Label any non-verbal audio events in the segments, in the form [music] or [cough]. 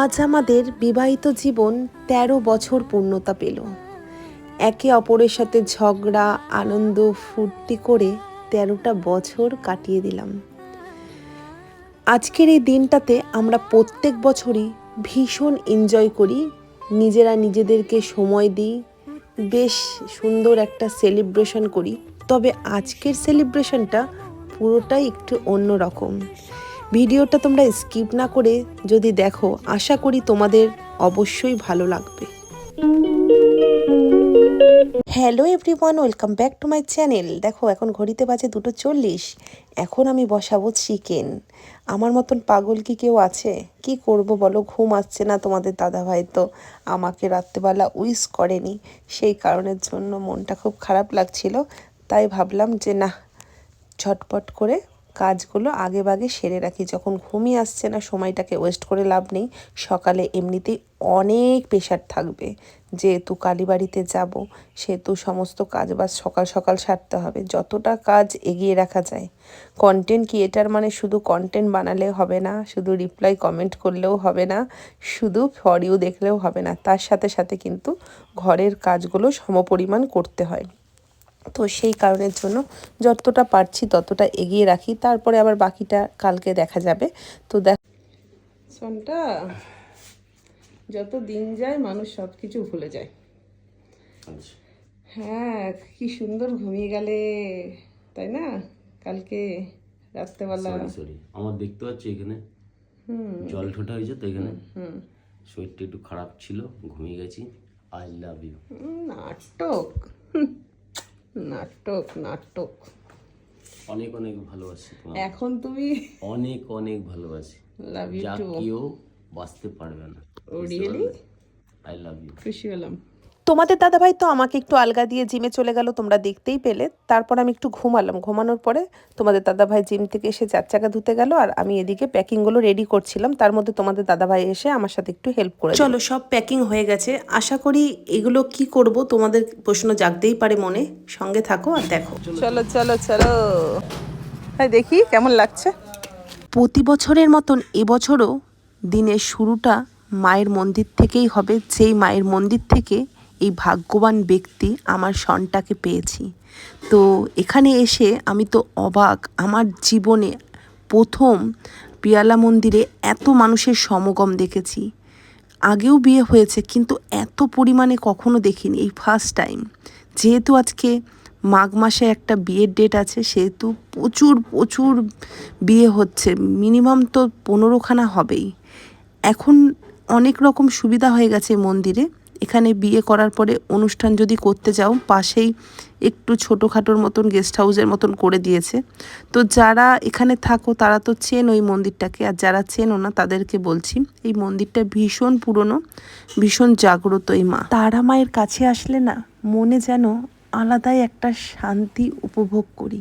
আজ আমাদের বিবাহিত জীবন তেরো বছর পূর্ণতা পেল। একে অপরের সাথে ঝগড়া, আনন্দ, ফুর্তি করে তেরোটা বছর কাটিয়ে দিলাম। আজকের এই দিনটাতে আমরা প্রত্যেক বছরই ভীষণ এনজয় করি। নিজেরা নিজেদেরকে সময় দিই। বেশ সুন্দর একটা সেলিব্রেশন করি। তবে আজকের সেলিব্রেশনটা পুরোটাই একটু অন্যরকম। ভিডিওটা তোমরা স্কিপ না করে যদি দেখো, আশা করি তোমাদের অবশ্যই ভালো লাগবে। Hello everyone, welcome back to my channel. দেখো, এখন ঘড়িতে বাজে দুটো চল্লিশ। এখন আমি বসাবো চিকেন। আমার মতন পাগল কি কেউ আছে? কি করব বলো? ঘুম আসছে না তোমাদের দাদাভাই তো আমাকে রাত্রেবেলা উইস করেনি। সেই কারণের জন্য মনটা খুব খারাপ লাগছিল। তাই ভাবলাম যে না, ঝটপট করে কাজগুলো আগে বাগে সেরে রাখি। যখন ঘুমিয়ে আসছে না, সময়টাকে ওয়েস্ট করে লাভ নেই। সকালে এমনিতেই অনেক প্রেশার থাকবে। যেহেতু কালীবাড়িতে যাব, সেহেতু সমস্ত কাজ বাজ সকাল সকাল সারতে হবে। যতটা কাজ এগিয়ে রাখা যায়। কন্টেন্ট ক্রিয়েটার মানে শুধু কন্টেন্ট বানালে হবে না, শুধু রিপ্লাই কমেন্ট করলেও হবে না, শুধু ফরিও দেখলেও হবে না। তার সাথে সাথে কিন্তু ঘরের কাজগুলো সমপরিমাণ করতে হয়। তো সেই কারণের জন্য যতটা পারছি ততটা এগিয়ে রাখি। তারপরে আবার বাকিটা কালকে দেখা যাবে। তো দেখ সনটা যত দিন যায় মানুষ সব কিছু ভুলে যায়। আচ্ছা। হ্যাঁ কি সুন্দর ঘুমিয়ে গেলে তাই না? কালকে রাত্রেবেলা সরি আমার দেখতে পাচ্ছি এখানে? জল ঠোঁটা হয়েছে তো এখানে? শরীরটা একটু খারাপ ছিল ঘুমিয়ে গেছি। আই লাভ ইউ নাটক। নাটক নাটক। অনেক অনেক ভালোবাসি এখন তুমি অনেক অনেক ভালোবাসি। লাভ ইউ টু কেউ বাঁচতে পারবে না। রিয়েলি আই লাভ ইউ খুশি হলাম। তোমাদের দাদাভাই তো আমাকে একটু আলগা দিয়ে জিমে চলে গেল তোমরা দেখতেই পেলে। তারপর আমি একটু ঘুমালাম। ঘুমানোর পরে তোমাদের দাদাভাই জিম থেকে এসে চার চাকা ধুতে গেল আর আমি এদিকে প্যাকিংগুলো রেডি করছিলাম। তার মধ্যে তোমাদের দাদাভাই এসে আমার সাথে একটু হেল্প করে চলো সব প্যাকিং হয়ে গেছে। আশা করি এগুলো কি করব তোমাদের প্রশ্ন জাগতেই পারে মনে। সঙ্গে থাকো আর দেখো। চলো চলো চলো। হ্যাঁ দেখি কেমন লাগছে। প্রতি বছরের মতন এবছরও দিনের শুরুটা মায়ের মন্দির থেকেই হবে। যেই মায়ের মন্দির থেকে এই ভাগ্যবান ব্যক্তি আমার সনটাকে পেয়েছি। তো এখানে এসে আমি তো অবাক, আমার জীবনে প্রথম পিয়ালা মন্দিরে এত মানুষের সমগম দেখেছি। আগেও বিয়ে হয়েছে, কিন্তু এত পরিমাণে কখনো দেখিনি এই ফার্স্ট টাইম যেহেতু আজকে মাঘ মাসে একটা বিয়ের ডেট আছে, সেহেতু প্রচুর প্রচুর বিয়ে হচ্ছে মিনিমাম তো পনেরোখানা হবেই। এখন অনেক রকম সুবিধা হয়ে গেছে মন্দিরে। এখানে বিয়ে করার পরে অনুষ্ঠান যদি করতে যাও, পাশেই একটু ছোটোখাটোর মতন গেস্ট হাউসের মতন করে দিয়েছে। তো যারা এখানে থাকো, তারা তো চেন ওই মন্দিরটাকে, আর যারা চেনো না, তাদেরকে বলছি, এই মন্দিরটা ভীষণ পুরনো, ভীষণ জাগ্রত এই মা। তারা মায়ের কাছে আসলে না, মনে যেন আলাদাই একটা শান্তি উপভোগ করি।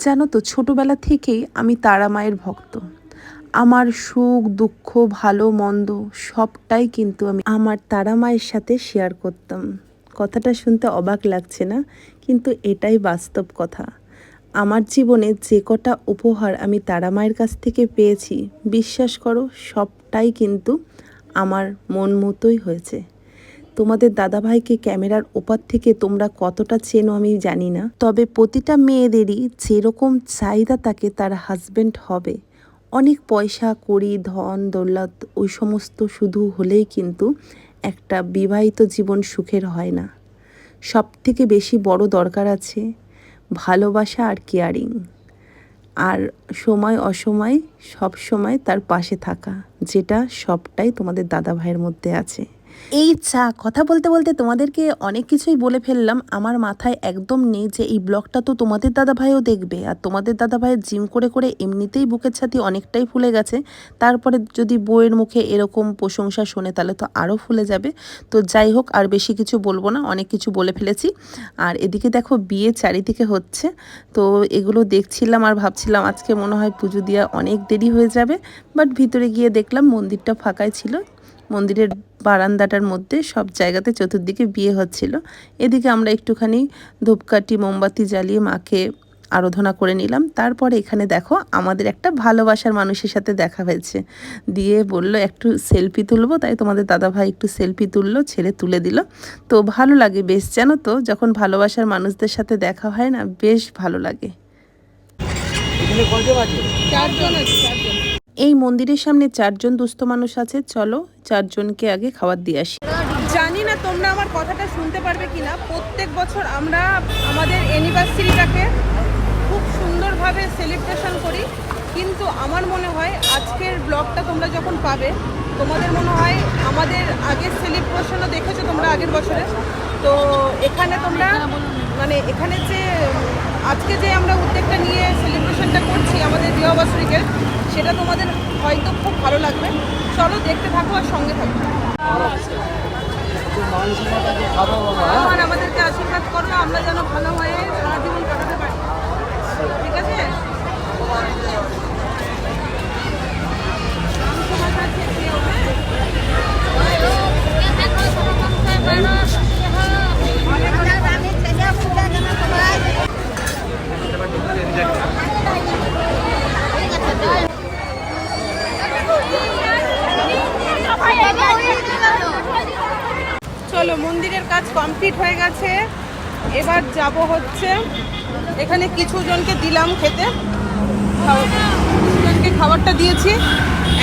জানো তো, ছোটোবেলা থেকেই আমি তারা মায়ের ভক্ত। আমার সুখ, দুঃখ, ভালো, মন্দ সবটাই কিন্তু আমি আমার তারা মায়ের সাথে শেয়ার করতাম। কথাটা শুনতে অবাক লাগছে না? কিন্তু এটাই বাস্তব কথা। আমার জীবনে যে কটা উপহার আমি তারা মায়ের কাছ থেকে পেয়েছি, বিশ্বাস করো, সবটাই কিন্তু আমার মন মতোই হয়েছে। তোমাদের দাদাভাইকে ক্যামেরার ওপার থেকে তোমরা কতটা চেনো আমি জানি না। তবে প্রতিটা মেয়েদেরই যেরকম চাহিদা তাকে তার হাজব্যান্ড হবে। অনেক পয়সা, কড়ি, ধন, দৌলত ওই সমস্ত শুধু হলেই কিন্তু একটা বিবাহিত জীবন সুখের হয় না। সব থেকে বেশি বড় দরকার আছে ভালোবাসা আর কেয়ারিং আর সময় অসময় সব সময় তার পাশে থাকা, যেটা সবটাই তোমাদের দাদা ভাইয়ের মধ্যে আছে। এই চা, কথা বলতে বলতে তোমাদেরকে অনেক কিছুই বলে ফেললাম। আমার মাথায় একদম নেই যে এই ব্লগটা তো তোমাদের দাদা ভাইও দেখবে। আর তোমাদের দাদা ভাইয়ের জিম করে করে এমনিতেই বুকের ছাতি অনেকটাই ফুলে গেছে। তারপরে যদি বইয়ের মুখে এরকম প্রশংসা শোনে, তাহলে তো আরও ফুলে যাবে। তো যাই হোক, আর বেশি কিছু বলব না, অনেক কিছু বলে ফেলেছি। আর এদিকে দেখো, বিয়ে চারিদিকে হচ্ছে। তো এগুলো দেখছিলাম আর ভাবছিলাম, আজকে মনে হয় পুজো দেওয়া অনেক দেরি হয়ে যাবে। বাট ভিতরে গিয়ে দেখলাম মন্দিরটা ফাঁকাই ছিল। মন্দিরের বারান্দাটার মধ্যে সব জায়গাতে চতুর্দিকে বিয়ে হচ্ছিল। এদিকে আমরা একটুখানি ধূপকাঠি মোমবাতি জ্বালিয়ে মাকে আরাধনা করে নিলাম। তারপরে এখানে দেখো আমাদের একটা ভালোবাসার মানুষের সাথে দেখা হয়েছে। দিয়ে বলল একটু সেলফি তুলবো? তাই তোমাদের দাদা ভাই একটু সেলফি তুললো ছেড়ে তুলে দিল। তো ভালো লাগে বেশ জানো তো যখন ভালোবাসার মানুষদের সাথে দেখা হয় না বেশ ভালো লাগে। চারজন আছে চারজন। এই মন্দিরের সামনে চারজন দুস্থ মানুষ আছে, চলো চারজনকে আগে খাবার দিয়ে আসি। জানি না তোমরা আমার কথাটা শুনতে পারবে কিনা। প্রত্যেক বছর আমরা আমাদের অ্যানিভার্সারিটাকে খুব সুন্দরভাবে সেলিব্রেশন করি। কিন্তু আমার মনে হয় আজকের ব্লগটা তোমরা যখন পাবে, তোমাদের মনে হয় আমাদের আগের সেলিব্রেশনও দেখেছ তোমরা আগের বছরে? তো এখানে তোমরা মানে এখানে যে, আজকে যে আমরা উদ্যোগটা নিয়ে সেলিব্রেশনটা করছি আমাদের বিবাহবার্ষিকের সেটা তোমাদের হয়তো খুব ভালো লাগবে। চলো দেখতে থাকো আর সঙ্গে থাকো। আর আমাদেরকে আশীর্বাদ করো আমরা যেন ভালো হয়ে সারা জীবন কাটাতে পারি ঠিক আছে চলো মন্দিরের কাজ কমপ্লিট হয়ে গেছে। এবার যাব হচ্ছে এখানে কিছু জনকে দিলাম খেতে। জনকে খাবারটা দিয়েছি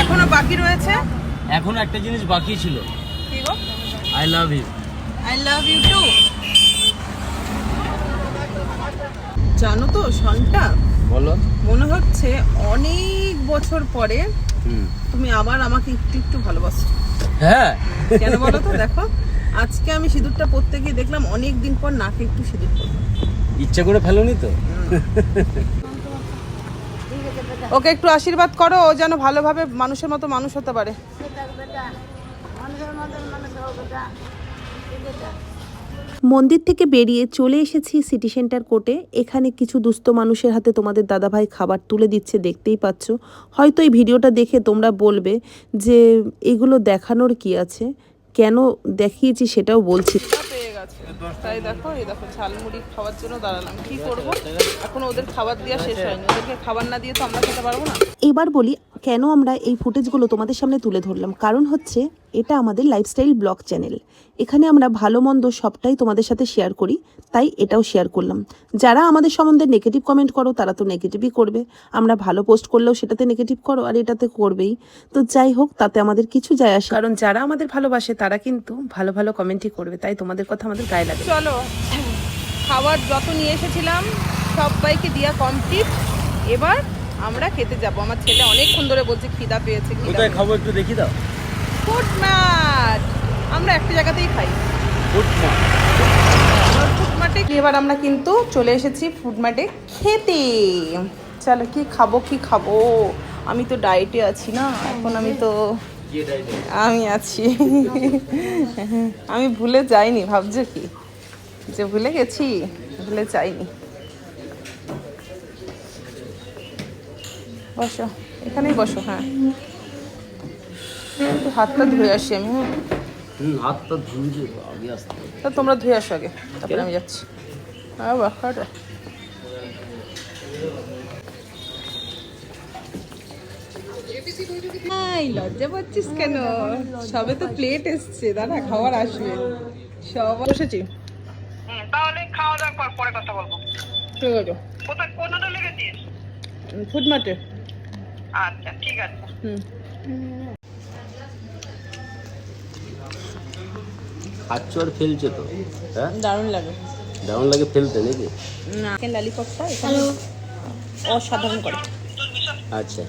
এখনও বাকি রয়েছে। এখন একটা জিনিস বাকি ছিল। I love you I love you too জানো তো সনটা? বলো। মনে হচ্ছে অনেক বছর পরে তুমি আবার আমাকে একটু একটু ভালোবাসো। হ্যাঁ। কেন বলো তো দেখো। আজকে আমি সিঁদুরটা পরতে গিয়ে দেখলাম অনেক দিন পর নাকে একটু সিঁদুর পরবো ইচ্ছা করে ফেলোনি তো? ওকে একটু আশীর্বাদ করো ও যেন ভালোভাবে মানুষের মতো মানুষ হতে পারে। মন্দির থেকে বেরিয়ে চলে এসেছি সিটি সেন্টার কোর্টে। এখানে কিছু দুস্থ মানুষের হাতে তোমাদের দাদাভাই খাবার তুলে দিচ্ছে দেখতেই পাচ্ছ। হয়তো এই ভিডিওটা দেখে তোমরা বলবে যে এগুলো দেখানোর কি আছে। কেন দেখিয়েছি সেটাও বলছি। তাই দেখো এই দেখো ঝালমুড়ি খাওয়ার জন্য দাঁড়ালাম। কি করব? এখন ওদের খাবার দেওয়া শেষ হয়নি। ওদেরকে খাবার না দিয়ে তো আমরা খেতে পারব না? এবার বলি কেন আমরা এই ফুটেজগুলো তোমাদের সামনে তুলে ধরলাম? কারণ হচ্ছে এটা আমাদের লাইফস্টাইল ব্লগ চ্যানেল এখানে আমরা ভালো মন্দ সবটাই তোমাদের সাথে শেয়ার করি তাই এটাও শেয়ার করলাম। যারা আমাদের সম্বন্ধে নেগেটিভ কমেন্ট করো তারা তো নেগেটিভই করবে। আমরা ভালো পোস্ট করলেও সেটাতে নেগেটিভ করো আর এটাতে করবেই। তো যাই হোক তাতে আমাদের কিছু যায় আসে। কারণ যারা আমাদের ভালোবাসে তারা কিন্তু ভালো ভালো কমেন্টই করবে তাই তোমাদের কথা আমাদের গায়ে লাগে। চলো খাবার যত নিয়ে এসেছিলাম সবাইকে দেওয়া কমপ্লিট এবার আমরা খেতে যাব। আমার ছেলে অনেকক্ষণ ধরে বলছে খিদা পেয়েছে। খিদা কোথায় খাব একটু দেখি দাও। ফুড ম্যাট আমরা একটা জায়গাতেই খাই। ফুড ফুডমার্টে এবার আমরা কিন্তু চলে এসেছি ফুড ফুডমার্টে খেতে। চলো কি খাব কি খাব? আমি তো ডায়েটে আছি না। এখন আমি তো আমি আছি। আমি ভুলে যাইনি ভাবছ কি? যে ভুলে গেছি ভুলে যাইনি। বসো এখানেই বসো হ্যাঁ। একটু হাতটা ধুয়ে আসি আমি হ্যাঁ। হাতটা ধুয়ে আগে আসতে তা তোমরা ধুয়ে আসো আগে তারপরে আমি যাচ্ছি। হ্যাঁ লজ্জা পাচ্ছিস কেন? সবে তো প্লেট এসছে দাদা খাবার আসবে। সব বসেছি। হুম, তাহলে খাওয়া দাওয়ার পর পরে কথা বলব। ঠিক আছে কোথায় কোথাটা লেগেছিস ফুড মার্টে আচ্ছা ঠিক আছে। হুম। খাচ্ছ আর ফেলছে তো হ্যাঁ? দারুণ লাগে। দারুণ লাগে ফেলতে নাকি? না। লালিপপটা এখানে অসাধারণ করে। আচ্ছা।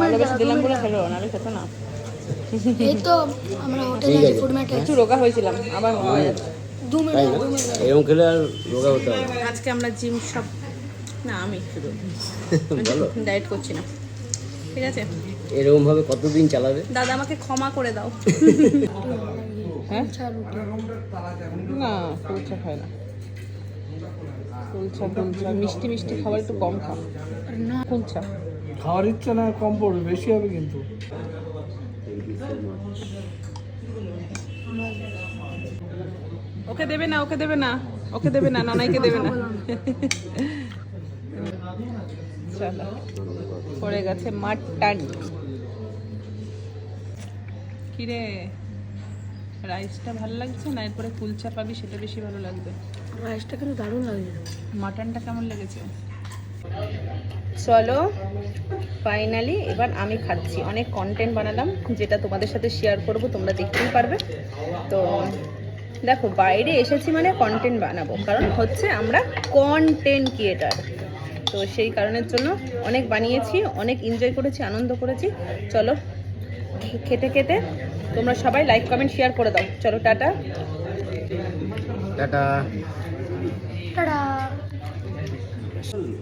ভালোবেসে দিলাম বলে খেলো নাহলে খেতো না। এই তো আমরা হোটেলে ঠিক ফুড ম্যাটে একটু রোগা হয়েছিলাম আবার মনে হয়ে। দু মিনিট এরকম খেলে আর রোগা হতে হবে আজকে আমরা জিম সব না আমি শুধু [laughs] ডায়েট করছি না। ঠিক আছে? এরকম ভাবে কতদিন চালাবে? দাদা আমাকে ক্ষমা করে দাও। হ্যাঁ? না খায় না। কুলচা কুলচা। মিষ্টি মিষ্টি খাবার একটু কম খাও। না কুলচা। খাওয়ার ইচ্ছা না কম পড়বে বেশি হবে কিন্তু। ওকে দেবে না ওকে দেবে না ওকে দেবে না নানাইকে দেবে না। চলো পড়ে গেছে মাটন। কিরে রাইসটা ভালো লাগছে না? এরপরে কুলচা পাবি সেটা বেশি ভালো লাগবে। রাইসটা কিন্তু দারুণ লাগে মাটনটা কেমন লেগেছে? চলো ফাইনালি এবার আমি খাচ্ছি। অনেক কন্টেন্ট বানালাম যেটা তোমাদের সাথে শেয়ার করব তোমরা দেখতেই পারবে। তো দেখো বাইরে এসেছি মানে কন্টেন্ট বানাবো। কারণ হচ্ছে আমরা কন্টেন্ট ক্রিয়েটার তো সেই কারণের জন্য অনেক বানিয়েছি অনেক এনজয় করেছি আনন্দ করেছি। চলো খে- খেতে খেতে তোমরা সবাই লাইক কমেন্ট শেয়ার করে দাও। চলো টাটা। টাটা।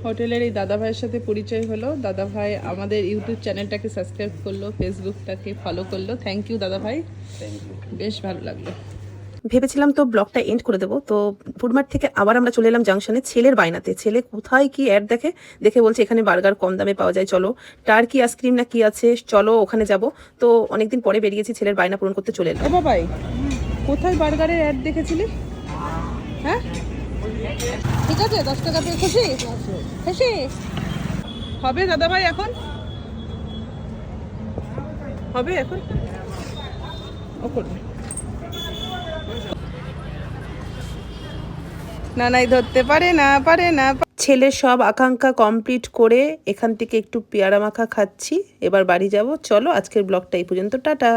হোটেলের এই দাদা ভাইয়ের সাথে পরিচয় হলো। দাদা ভাই আমাদের ইউটিউব চ্যানেলটাকে সাবস্ক্রাইব করল ফেসবুকটাকে ফলো করল। থ্যাংক ইউ দাদা ভাই বেশ ভালো লাগল। ভেবেছিলাম তো ব্লগটা এন্ড করে দেবো। তো ফুডমার্ট থেকে আবার আমরা চলে এলাম জাংশনে ছেলের বায়নাতে। ছেলে কোথায় কি অ্যাড দেখে দেখে বলছে এখানে বার্গার কম দামে পাওয়া যায়। চলো টার্কি আইসক্রিম না কি আছে? চলো ওখানে যাব। তো অনেকদিন পরে বেরিয়েছি ছেলের বায়না পূরণ করতে চলে এলাম। বাবাই কোথায় বার্গারের অ্যাড দেখেছিলি? হ্যাঁ? ঠিক আছে? দশ টাকা পেয়ে খুশি? খুশি? হবে দাদা ভাই এখন? হবে এখন? ও করবে। না নাই ধরতে পারে না পারে না ছেলের সব আকাঙ্ক্ষা কমপ্লিট করে এখান থেকে একটু পেয়ারা মাখা খাচ্ছি। এবার বাড়ি যাব। চলো, আজকের ব্লগটা এই পর্যন্ত। টাটা।